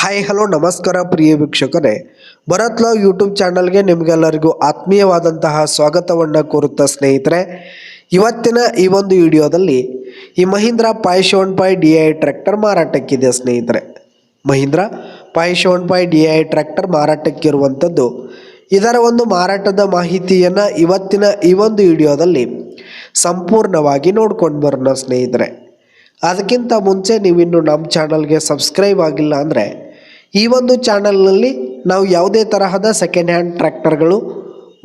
Hi hello ನಮಸ್ಕಾರ ಪ್ರಿಯ ವೀಕ್ಷಕರೇ. Bharat love YouTube ಚಾನಲ್ಗೆ ನಿಮಗೆಲ್ಲರಿಗೂ ಆತ್ಮೀಯವಾದಂತಹ ಸ್ವಾಗತವನ್ನು ಕೋರುತ್ತಾ ಸ್ನೇಹಿತರೆ. ಇವತ್ತಿನ ಈ ಒಂದು ವಿಡಿಯೋದಲ್ಲಿ ಈ Mahindra five seven five D I tractor ಮಾರಾಟಕ್ಕಿದೆ ಸ್ನೇಹಿತರೆ. Mahindra five seven five D I tractor ಮಾರಾಟಕ್ಕಿರುವಂಥದ್ದು. ಇದರ ಒಂದು ಮಾರಾಟದ ಮಾಹಿತಿಯನ್ನು ಇವತ್ತಿನ ಈ ಒಂದು ವಿಡಿಯೋದಲ್ಲಿ ಸಂಪೂರ್ಣವಾಗಿ ನೋಡ್ಕೊಂಡು ಬರೋಣ ಸ್ನೇಹಿತರೆ. ಅದಕ್ಕಿಂತ ಮುಂಚೆ ನೀವಿನ್ನು ನಮ್ಮ ಚಾನಲ್ಗೆ ಸಬ್ಸ್ಕ್ರೈಬ್ ಆಗಿಲ್ಲ ಅಂದರೆ ಈ ಒಂದು ಚಾನಲ್ನಲ್ಲಿ ನಾವು ಯಾವುದೇ ತರಹದ ಸೆಕೆಂಡ್ ಹ್ಯಾಂಡ್ ಟ್ರ್ಯಾಕ್ಟರ್ಗಳು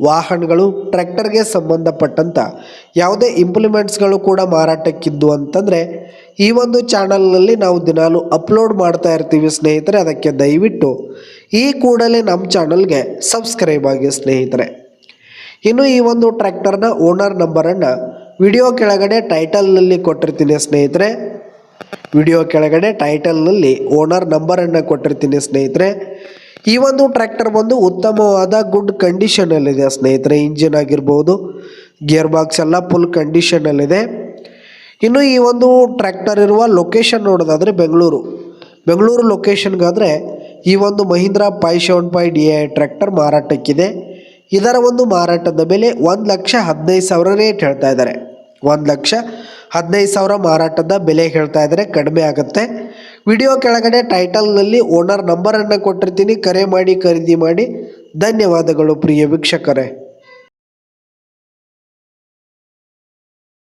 ವಾಹನಗಳು ಟ್ರ್ಯಾಕ್ಟರ್ಗೆ ಸಂಬಂಧಪಟ್ಟಂಥ ಯಾವುದೇ ಇಂಪ್ಲಿಮೆಂಟ್ಸ್ಗಳು ಕೂಡ ಮಾರಾಟಕ್ಕಿದ್ದು ಅಂತಂದರೆ, ಈ ಒಂದು ಚಾನಲ್ನಲ್ಲಿ ನಾವು ದಿನಾಲು ಅಪ್ಲೋಡ್ ಮಾಡ್ತಾ ಇರ್ತೀವಿ ಸ್ನೇಹಿತರೆ, ಅದಕ್ಕೆ ದಯವಿಟ್ಟು ಈ ಕೂಡಲೇ ನಮ್ಮ ಚಾನಲ್ಗೆ ಸಬ್ಸ್ಕ್ರೈಬ್ ಆಗಿ ಸ್ನೇಹಿತರೆ. ಇನ್ನು ಈ ಒಂದು ಟ್ರ್ಯಾಕ್ಟರ್ನ ಓನರ್ ನಂಬರನ್ನು ವಿಡಿಯೋ ಕೆಳಗಡೆ ಟೈಟಲ್ನಲ್ಲಿ ಕೊಟ್ಟಿರ್ತೀನಿ ಸ್ನೇಹಿತರೆ. ವಿಡಿಯೋ ಕೆಳಗಡೆ ಟೈಟಲ್ನಲ್ಲಿ ಓನರ್ ನಂಬರನ್ನು ಕೊಟ್ಟಿರ್ತೀನಿ ಸ್ನೇಹಿತರೆ. ಈ ಒಂದು ಟ್ರ್ಯಾಕ್ಟರ್ ಬಂದು ಉತ್ತಮವಾದ ಗುಡ್ ಕಂಡೀಷನಲ್ಲಿದೆ ಸ್ನೇಹಿತರೆ. ಇಂಜಿನ್ ಆಗಿರ್ಬೋದು ಗಿಯರ್ ಬಾಕ್ಸ್ ಎಲ್ಲ ಫುಲ್ ಕಂಡೀಷನಲ್ಲಿದೆ ಇನ್ನು ಈ ಒಂದು ಟ್ರ್ಯಾಕ್ಟರ್ ಇರುವ ಲೊಕೇಶನ್ ನೋಡೋದಾದರೆ ಬೆಂಗಳೂರು. ಬೆಂಗಳೂರು ಲೊಕೇಶನ್ಗಾದರೆ ಈ ಒಂದು Mahindra five seven five D I tractor ಮಾರಾಟಕ್ಕಿದೆ. ಇದರ ಒಂದು ಮಾರಾಟದ ಬೆಲೆ ಒಂದು ಲಕ್ಷ ಹದಿನೈದು ಸಾವಿರ ರೇಟ್ ಹೇಳ್ತಾ ಇದ್ದಾರೆ. ಒಂದು ಲಕ್ಷ ಹದಿನೈದು ಸಾವಿರ ಮಾರಾಟದ ಬೆಲೆ ಹೇಳ್ತಾ ಇದ್ದಾರೆ. ಕಡಿಮೆ ಆಗುತ್ತೆ. ವಿಡಿಯೋ ಕೆಳಗಡೆ ಟೈಟಲ್ನಲ್ಲಿ ಓನರ್ ನಂಬರನ್ನು ಕೊಟ್ಟಿರ್ತೀನಿ. ಕರೆ ಮಾಡಿ, ಖರೀದಿ ಮಾಡಿ. ಧನ್ಯವಾದಗಳು ಪ್ರಿಯ ವೀಕ್ಷಕರೇ.